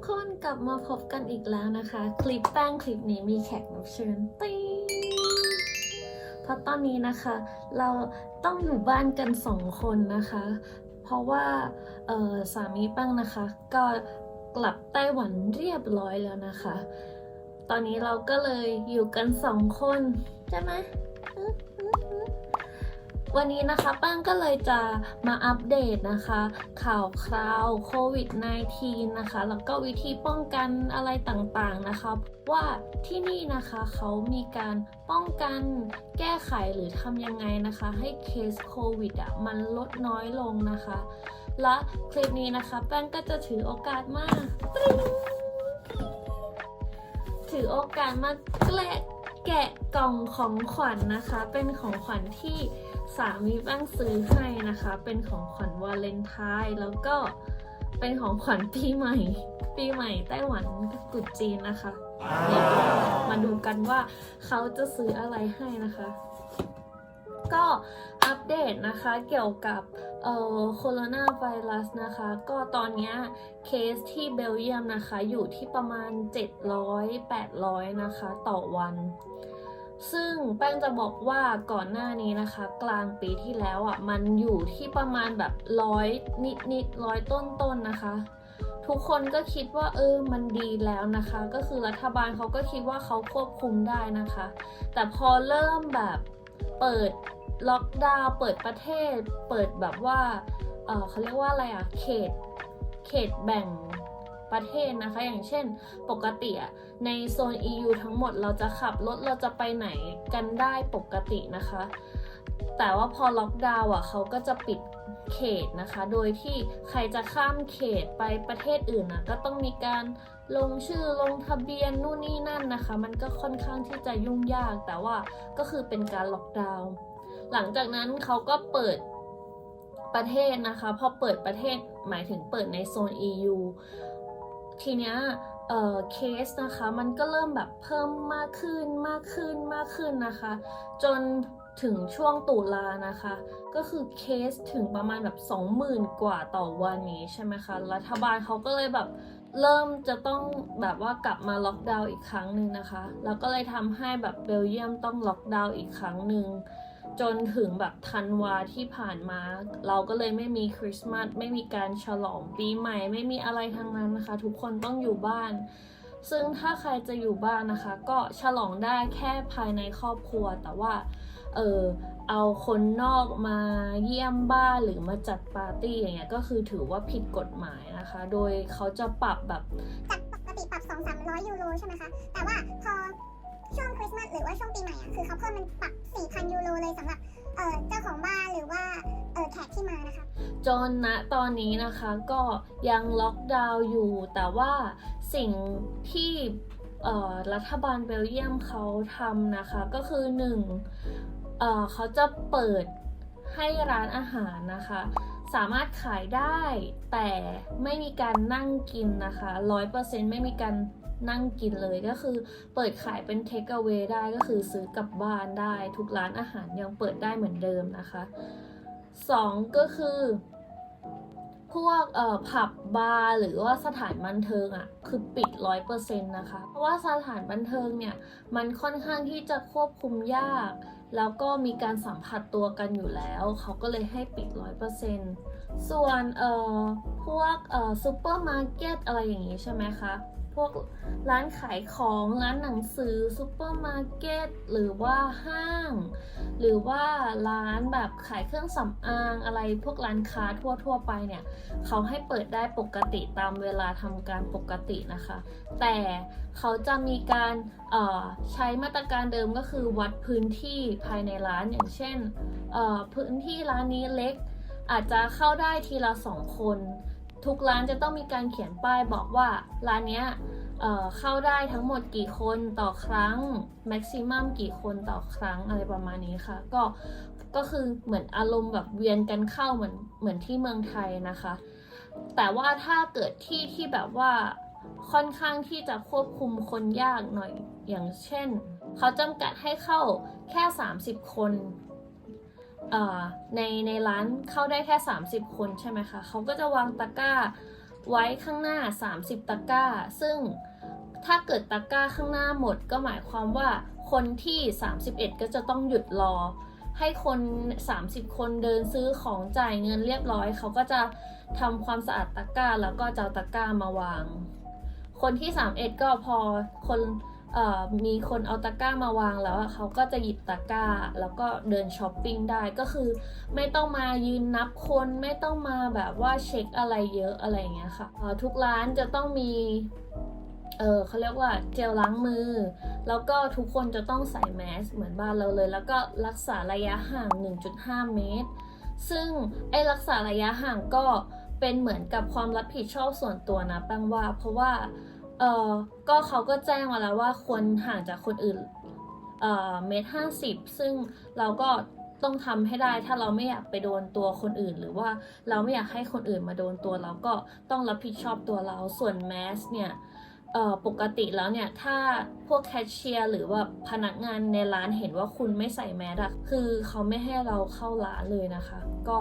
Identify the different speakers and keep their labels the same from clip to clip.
Speaker 1: กคนกลับมาพบกันอีกแล้วนะคะ คลิปแป้งคลิปนี้มีแขกรับเชิญติ๊งเพราะตอนนี้นะคะ เราต้องอยู่บ้านกันสองคนนะคะ เพราะว่าสามีแป้งนะคะ ก็กลับไต้หวันเรียบร้อยแล้วนะคะ ตอนนี้เราก็เลยอยู่กันสองคน ใช่ไหม วันนี้นะคะแป้งก็เลยจะมาอัปเดตนะคะ ข่าวคราวโควิด -19 นะคะ แล้วก็วิธีป้องกันอะไรต่างๆนะคะ ว่าที่นี่นะคะเขามีการป้องกันแก้ไขหรือทำยังไงนะคะ ให้เคสโควิดอะมันลดน้อยลงนะคะ และคลิปนี้นะคะ แป้งก็จะถือโอกาสมากถือโอกาสมาแกะแกะกล่องของขวัญนะคะ เป็นของขวัญที่ สามีแป้งซื้อให้นะคะ เป็นของขวัญวาเลนไทน์แล้วก็เป็นของขวัญปีใหม่ ปีใหม่ไต้หวันกับตรุษจีนนะคะเดี๋ยวมาดูกันว่าเขาจะซื้ออะไรให้นะคะ ก็อัปเดตนะคะเกี่ยวกับเอ่อโคโรนาไวรัสนะคะ ก็ตอนเนี้ยเคสที่เบลเยียมนะคะ อยู่ที่ประมาณ 700-800 นะคะ ต่อวัน ซึ่งแป้งจะบอกว่าก่อนหน้านี้นะคะ กลางปีที่แล้วอะมันอยู่ที่ประมาณแบบร้อยนิดนิดร้อยต้นต้นนะคะ ทุกคนก็คิดว่าเออมันดีแล้วนะคะ ก็คือรัฐบาลเขาก็คิดว่าเขาควบคุมได้นะคะ แต่พอเริ่มแบบเปิดล็อกดาวน์เปิดประเทศ เปิดแบบว่าเออเขาเรียกว่าอะไรอะเขต เขตแบ่ง ประเทศนะคะ อย่างเช่นปกติในโซน EU ทั้งหมดเราจะขับรถเราจะไปไหนกันได้ปกตินะคะ แต่ว่าพอล็อกดาวน์อะเขาก็จะปิดเขตนะคะ โดยที่ใครจะข้ามเขตไปประเทศอื่นนะก็ต้องมีการลงชื่อลงทะเบียนนู่นนี่นั่นนะคะ มันก็ค่อนข้างที่จะยุ่งยาก แต่ว่าก็คือเป็นการล็อกดาวน์ หลังจากนั้นเขาก็เปิดประเทศนะคะ พอเปิดประเทศหมายถึงเปิดในโซน EU ทีเนี้ยเอ่อเคสนะคะมันก็เริ่มแบบเพิ่มมากขึ้นมากขึ้นมากขึ้นนะคะ จนถึงช่วงตุลานะคะ ก็คือเคสถึงประมาณแบบ 20,000 กว่าต่อวันนี้ใช่ไหมคะรัฐบาลเขาก็เลยแบบเริ่มจะต้องแบบว่ากลับมาล็อกดาวน์อีกครั้งหนึ่งนะคะ แล้วก็เลยทำให้แบบเบลเยียมต้องล็อกดาวน์อีกครั้งหนึ่ง จนถึงแบบธันวาที่ผ่านมา เราก็เลยไม่มีคริสต์มาสไม่มีการฉลองปีใหม่ ไม่มีอะไรทั้งนั้นนะคะ ทุกคนต้องอยู่บ้าน ซึ่งถ้าใครจะอยู่บ้านนะคะ ก็ฉลองได้แค่ภายในครอบครัว แต่ว่าเออเอาคนนอกมาเยี่ยมบ้านหรือมาจัดปาร์ตี้อย่างเงี้ยก็คือถือว่าผิดกฎหมายนะคะ โดยเขาจะปรับแบบ
Speaker 2: จากปกติปรับ2 3 0 0ยูโรใช่ไหมคะแต่ว่าพอ ช่วงคริสต์มาสหรือว่าช่วงปีใหม่อะคือเขาเพิ่มมันปรับ4,000 ยูโรเลยสำหรับเอ่อเจ้าของบ้านหรือว่าเอ่อแขกที่มานะคะ
Speaker 1: จนณตอนนี้นะคะก็ยังล็อกดาวน์อยู่ แต่ว่าสิ่งที่รัฐบาลเบลเยียมเขาทำนะคะก็คือหนึ่งเอ่อเขาจะเปิดให้ร้านอาหารนะคะ สามารถขายได้แต่ไม่มีการนั่งกินนะคะร้อยเปอร์เซ็นต์ไม่มีการ นั่งกินเลยก็คือเปิดขายเป็นเทคเอา a y ได้ก็คือซื้อกลับบ้านได้ ทุกร้านอาหารยังเปิดได้เหมือนเดิมนะคะสองก็คือ พวกเอ่อผับบาร์หรือว่าสถานบันเทิงอะ่ะคือปิดร้อยเปอร์เซ็นต์นะคะ เพราะว่าสถานบันเทิงเนี่ยมันค่อนข้างที่จะควบคุมยาก แล้วก็มีการสัมผัสตัวกันอยู่แล้ว เขาก็เลยให้ปิดร้อยเปอร์เซ็นต์ส่วนเอ่อพวกเอ่อซูเปอร์มาร์เก็ตอะไรอย่างงี้ใช่ไหมคะ พวกร้านขายของร้านหนังสือซูเปอร์มาร์เก็ตหรือว่าห้าง หรือว่าร้านแบบขายเครื่องสำอางอะไรพวกร้านค้าทั่ว ๆ ไปเนี่ยเขาให้เปิดได้ปกติตามเวลาทำการปกตินะคะ แต่เขาจะมีการใช้มาตรการเดิมก็คือวัดพื้นที่ภายในร้านอย่างเช่นพื้นที่ร้านนี้เล็กอาจจะเข้าได้ทีละสองคน ทุกร้านจะต้องมีการเขียนป้ายบอกว่าร้านเนี้ยเเข้าได้ทั้งหมดกี่คนต่อครั้งแม็กซิมัมกี่คนต่อครั้งอะไรประมาณนี้ค่ะ ก็ก็คือเหมือนอารมณ์แบบเวียนกันเข้าเหมือนเหมือนที่เมืองไทยนะคะ แต่ว่าถ้าเกิดที่ที่แบบว่าค่อนข้างที่จะควบคุมคนยากหน่อยอย่างเช่น เขาจำกัดให้เข้าแค่ 30 คน ในในร้านเข้าได้แค่ 30 คนใช่ไหมคะเขาก็จะวางตะกร้าไว้ข้างหน้า 30 ตะกร้า ซึ่งถ้าเกิดตะกร้าข้างหน้าหมดก็หมายความว่าคนที่ 31 ก็จะต้องหยุดรอ ให้คน 30 คนเดินซื้อของจ่ายเงินเรียบร้อย เขาก็จะทำความสะอาดตะกร้าแล้วก็จะเอาตะกร้ามาวาง คนที่ 31 ก็พอคน มีคนเอาตะกร้ามาวางแล้วเขาก็จะหยิบตะกร้า แล้วก็เดินช้อปปิ้งได้ก็คือ ไม่ต้องมายืนนับคนไม่ต้องมาแบบว่าเช็คอะไรเยอะอะไรอย่างเงี้ยค่ะทุกร้านจะต้องมีเออเขาเรียกว่าเจลล้างมือ แล้วก็ทุกคนจะต้องใส่แมสเหมือนบ้านเราเลย แล้วก็รักษาระยะห่าง 1.5 เมตร ซึ่งไอ้รักษาระยะห่างก็เป็นเหมือนกับความรับผิดชอบส่วนตัวนะแป้งว่า เพราะว่า เออก็เขาก็แจ้งมาแล้วว่าควรห่างจากคนอื่นเออเมตรห้าสิบซึ่งเราก็ต้องทำให้ได้ถ้าเราไม่อยากไปโดนตัวคนอื่น หรือว่าเราไม่อยากให้คนอื่นมาโดนตัวเราก็ต้องรับผิดชอบตัวเราส่วนแมสเนี่ยเออปกติแล้วเนี่ยถ้าพวกแคชเชียร์หรือว่าพนักงานในร้านเห็นว่าคุณไม่ใส่แมสอะคือเขาไม่ให้เราเข้าร้านเลยนะคะ ก็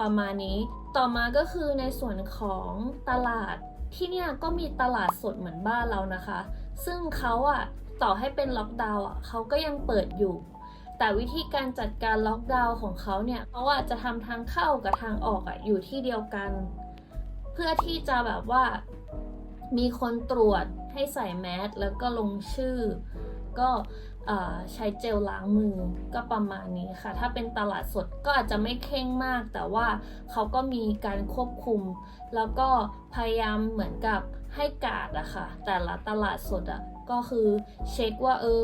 Speaker 1: ประมาณนี้ต่อมาก็คือในส่วนของตลาด ที่เนี่ยก็มีตลาดสดเหมือนบ้านเรานะคะ ซึ่งเขาอะต่อให้เป็นล็อกดาวน์อะเขาก็ยังเปิดอยู่ แต่วิธีการจัดการล็อกดาวน์ของเขาเนี่ยเขาอะจะทำทางเข้ากับทางออกอะอยู่ที่เดียวกัน เพื่อที่จะแบบว่ามีคนตรวจให้ใส่แมสแล้วก็ลงชื่อ ก็ ใช้เจลล้างมือก็ประมาณนี้ค่ะ ถ้าเป็นตลาดสดก็อาจจะไม่เข่งมาก แต่ว่าเขาก็มีการควบคุม แล้วก็พยายามเหมือนกับให้กาดอะค่ะ แต่ละตลาดสดอะก็คือเช็คว่าเออ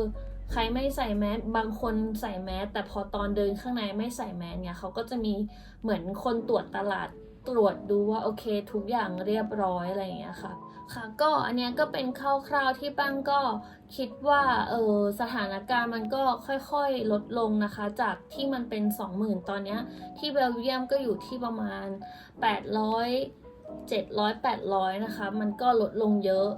Speaker 1: ใครไม่ใส่แมสบางคนใส่แมสแต่พอตอนเดินข้างในไม่ใส่แมสเนี่ยเขาก็จะมีเหมือนคนตรวจตลาดตรวจดูว่าโอเค ทุกอย่างเรียบร้อยอะไรอย่างเงี้ยค่ะ ค่ะก็อันเนี้ยก็เป็นคร่าวๆที่ปังก็คิดว่าเออสถานการณ์มันก็ค่อยๆลดลงนะคะ จากที่มันเป็น 20,000 ตอนเนี้ยที่เบลเยียมก็อยู่ที่ประมาณ 800 700 800 นะคะ มันก็ลดลงเยอะ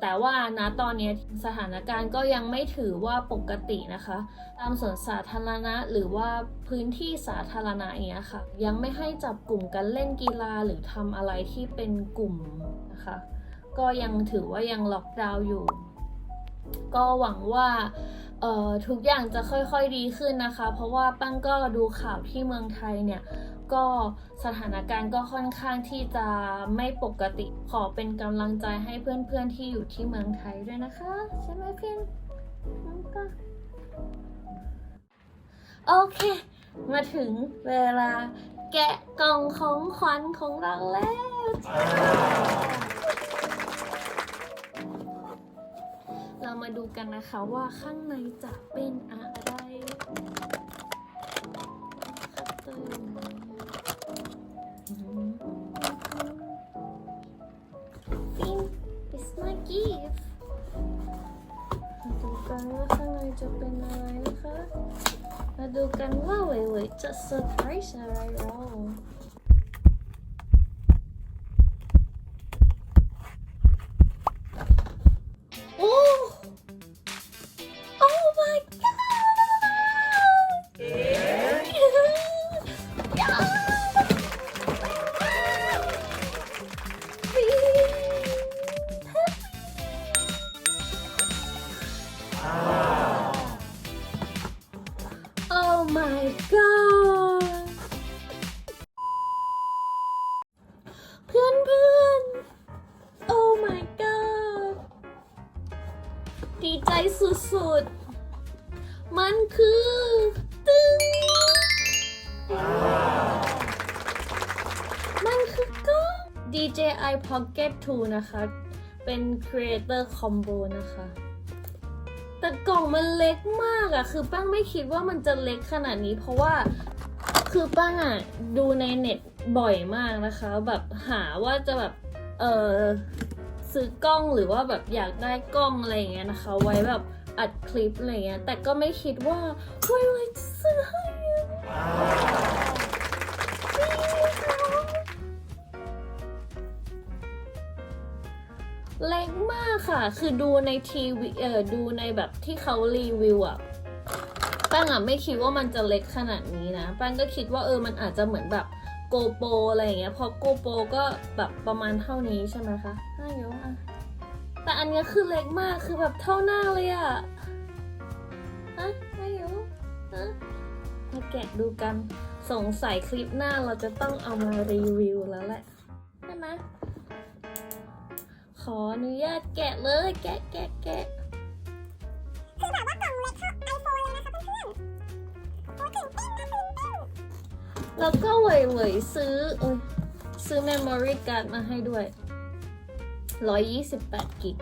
Speaker 1: แต่ว่านะตอนนี้สถานการณ์ก็ยังไม่ถือว่าปกตินะคะ ตามสวนสาธารณะหรือว่าพื้นที่สาธารณะอย่างเงี้ยค่ะ ยังไม่ให้จับกลุ่มกันเล่นกีฬาหรือทำอะไรที่เป็นกลุ่มนะคะ ก็ยังถือว่ายังล็อกดาวน์อยู่ ก็หวังว่าทุกอย่างจะค่อยๆดีขึ้นนะคะ เพราะว่าปั้งก็ดูข่าวที่เมืองไทยเนี่ยก็สถานการณ์ก็ค่อนข้างที่จะไม่ปกติขอเป็นกำลังใจให้เพื่อนๆที่อยู่ที่เมืองไทยด้วยนะคะ ใช่ไหมเพื่นน้ก็โอเค มาถึงเวลาแกะกล่องของขวัญของเราแล้ว มาดูกันนะคะว่าข้างในจะเป็นอะไรคัตเตอร์อืม Think it's my gift มาดูกันว่าข้างในจะเป็นอะไรนะคะ มาดูกันว่าเว่ยๆจะเซอร์ไพรส์อะไรเรา DJI Pocket 2 นะคะ เป็น Creator Combo นะคะ แต่กล่องมันเล็กมากอะคือป้างไม่คิดว่ามันจะเล็กขนาดนี้ เพราะว่าคือป้างอะดูในเน็ตบ่อยมากนะคะ แบบหาว่าจะแบบ เออซื้อกล้องหรือว่าแบบอยากได้กล้องอะไรอย่างเงี้ยนะคะ ไว้แบบอัดคลิปอะไรเงี้ยแต่ก็ไม่คิดว่าเฮ้ยเว้ยจะซื้อให้ เล็กมากค่ะ คือดูในทีวีเออดูในแบบที่เขารีวิวอะแป้งอะไม่คิดว่ามันจะเล็กขนาดนี้นะแป้งก็คิดว่าเออมันอาจจะเหมือนแบบโกโปอะไรอย่างเงี้ยพอโกโปก็แบบประมาณเท่านี้ใช่ไหมคะห้าโยอะแต่อันเนี้ยคือเล็กมากคือแบบเท่าหน้าเลยอะฮะไม่รู้ฮะมาแกะดูกันสงสัยคลิปหน้าเราจะต้องเอามารีวิวแล้วแหละใช่ไหม ขออนุญาตแกะเลย แกะแกะแกะ
Speaker 2: คือแบบว่ากล่องเล็กเท่าไอโฟนเลยนะคะเพื่อนๆโอ้ตื่นเต้นนะตื่นเต้น
Speaker 1: แล้วก็เหวยเหวยซื้อเอยซื้อ memory card มาให้ด้วย 128 กิก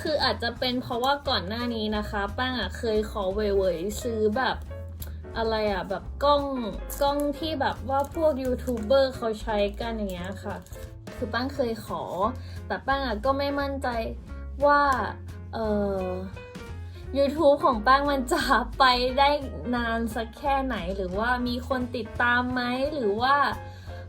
Speaker 1: คืออาจจะเป็นเพราะว่าก่อนหน้านี้นะคะ ป้างอะเคยขอเว่ยซื้อแบบ อะไรอะแบบกล้องกล้องที่แบบว่าพวกยูทูบเบอร์เขาใช้กันอย่างเงี้ยค่ะ คือป้างเคยขอ แต่ป้างอะก็ไม่มั่นใจว่าเอ่อ YouTube ของป้างมันจะไปได้นานสักแค่ไหนหรือว่ามีคนติดตามไหมหรือว่า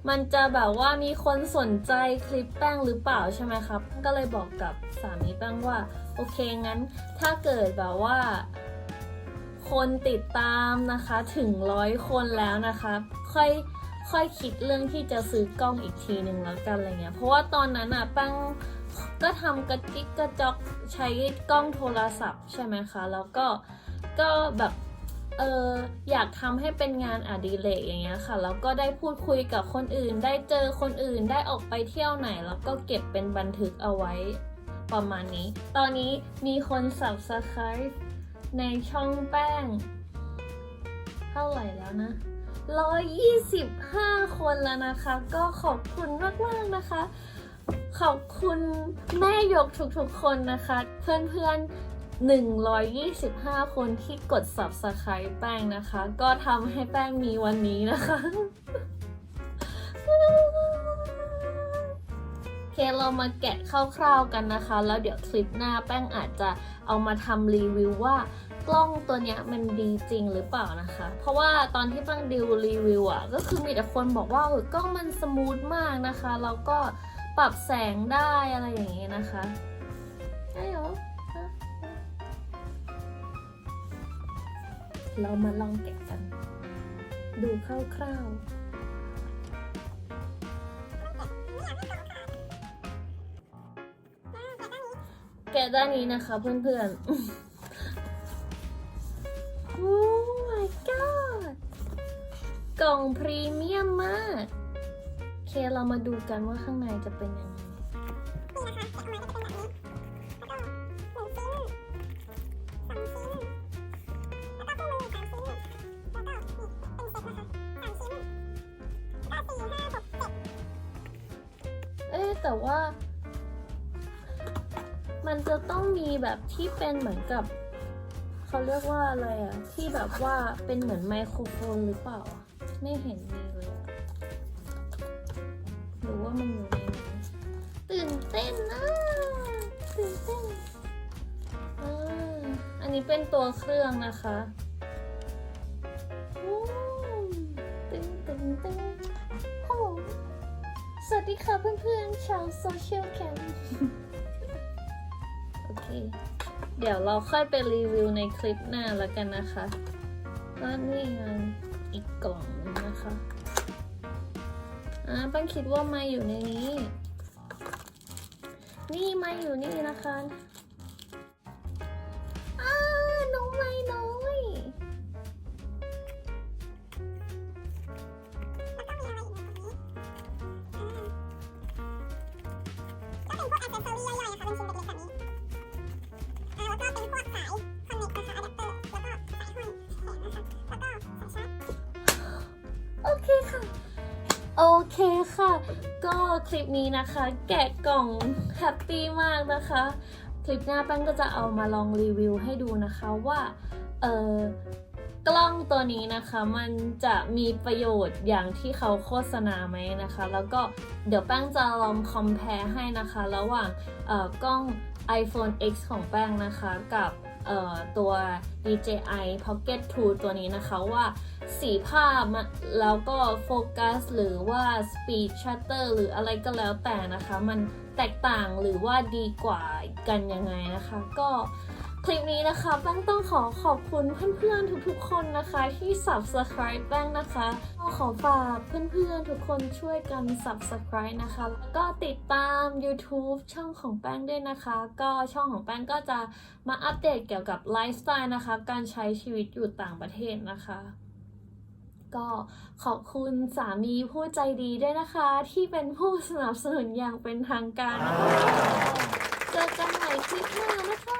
Speaker 1: มันจะแบบว่ามีคนสนใจคลิปแป้งหรือเปล่าใช่ไหมครับ ก็เลยบอกกับสามีแป้งว่า โอเคงั้นถ้าเกิดแบบว่า คนติดตามนะคะถึงร้อยคนแล้วนะคะค่อยค่อยคิดเรื่องที่จะซื้อกล้องอีกทีหนึ่งแล้วกันอะไรเงี้ยเพราะว่าตอนนั้นอะแป้งก็ทำกระจิกกระจอกใช้กล้องโทรศัพท์ใช่ไหมคะ แล้วก็ก็แบบเอออยากทำให้เป็นงานอดิเรกอย่างเงี้ยค่ะ แล้วก็ได้พูดคุยกับคนอื่น ได้เจอคนอื่น ได้ออกไปเที่ยวไหน แล้วก็เก็บเป็นบันทึกเอาไว้ประมาณนี้ ตอนนี้มีคน subscribe ในช่องแป้ง เท่าไหร่แล้วนะ 125 คนแล้วนะคะ ก็ขอบคุณมาก ๆ นะคะ ขอบคุณแม่ยกทุกๆคนนะคะ เพื่อนๆ125 คนที่กด subscribe แป้งนะคะ ก็ทำให้แป้งมีวันนี้นะคะ เคเรามาแกะคร่าวๆกันนะคะ แล้วเดี๋ยวคลิปหน้าแป้งอาจจะเอามาทำรีวิวว่ากล้องตัวเนี้ยมันดีจริงหรือเปล่านะคะ เพราะว่าตอนที่แป้งดูรีวิวอะก็คือมีแต่คนบอกว่ากล้องมันสมูทมากนะคะแล้วก็ปรับแสงได้อะไรอย่างเงี้ยนะคะได้เหรอเรามาลองแกะกัน ดูคร่าวๆ แกะด้านนี้นะคะเพื่อนๆ โอ้ my god กล่องพรีเมียมมาก เคเรามาดูกันว่าข้างในจะเป็นยังไง
Speaker 2: แต่ว่า
Speaker 1: มันจะต้องมีแบบที่เป็นเหมือนกับเขาเรียกว่าอะไรอะที่แบบว่าเป็นเหมือนไมโครโฟนหรือเปล่าอะไม่เห็นมีเลยอะหรือว่ามันอยู่ในนี้ตื่นเต้นนะตื่นเต้นอ่าอันนี้เป็นตัวเครื่องนะคะตึงตึงตึงโอ้โหสวัสดีค่ะเพื่อนๆชาวโซเชียลแคม โอเค เดี๋ยวเราค่อยไปรีวิวในคลิปหน้าแล้วกันนะคะแล้วนี่งานอีกกล่องนะคะอ่าปันคิดว่ามาอยู่ในนี้ นี่มาอยู่นี่นะคะอ้าน้องไม่น้อ
Speaker 2: ง เคค่ะ ก็คลิ
Speaker 1: ปนี้นะคะ แกะกล่องแฮปปี้มากนะคะ คลิปหน้าแป้งก็จะเอามาลองรีวิวให้ดูนะคะว่า เออกล้องตัวนี้นะคะมันจะมีประโยชน์อย่างที่เขาโฆษณาไหมนะคะ แล้วก็เดี๋ยวแป้งจะลอง compare ให้นะคะ ระหว่างเอ่อกล้อง iPhone X ของแป้งนะคะกับ ตัว DJI Pocket 2 ตัวนี้นะคะว่าสีภาพแล้วก็โฟกัสหรือว่า speed shutter หรืออะไรก็แล้วแต่นะคะ มันแตกต่างหรือว่าดีกว่ากันยังไงนะคะ ก็ คลิปนี้นะคะแป้งต้องขอขอบคุณเพื่อนๆทุกๆคนนะคะที่ subscribe แป้งนะคะก็ขอฝากเพื่อนๆทุกคนช่วยกัน subscribe นะคะ แล้วก็ติดตาม YouTube ช่องของแป้งด้วยนะคะ ก็ช่องของแป้งก็จะมาอัปเดตเกี่ยวกับไลฟ์สไตล์นะคะ การใช้ชีวิตอยู่ต่างประเทศนะคะ ก็ขอบคุณสามีผู้ใจดีด้วยนะคะ ที่เป็นผู้สนับสนุนอย่างเป็นทางการนะคะเจอกันใหม่คลิปหน้านะคะ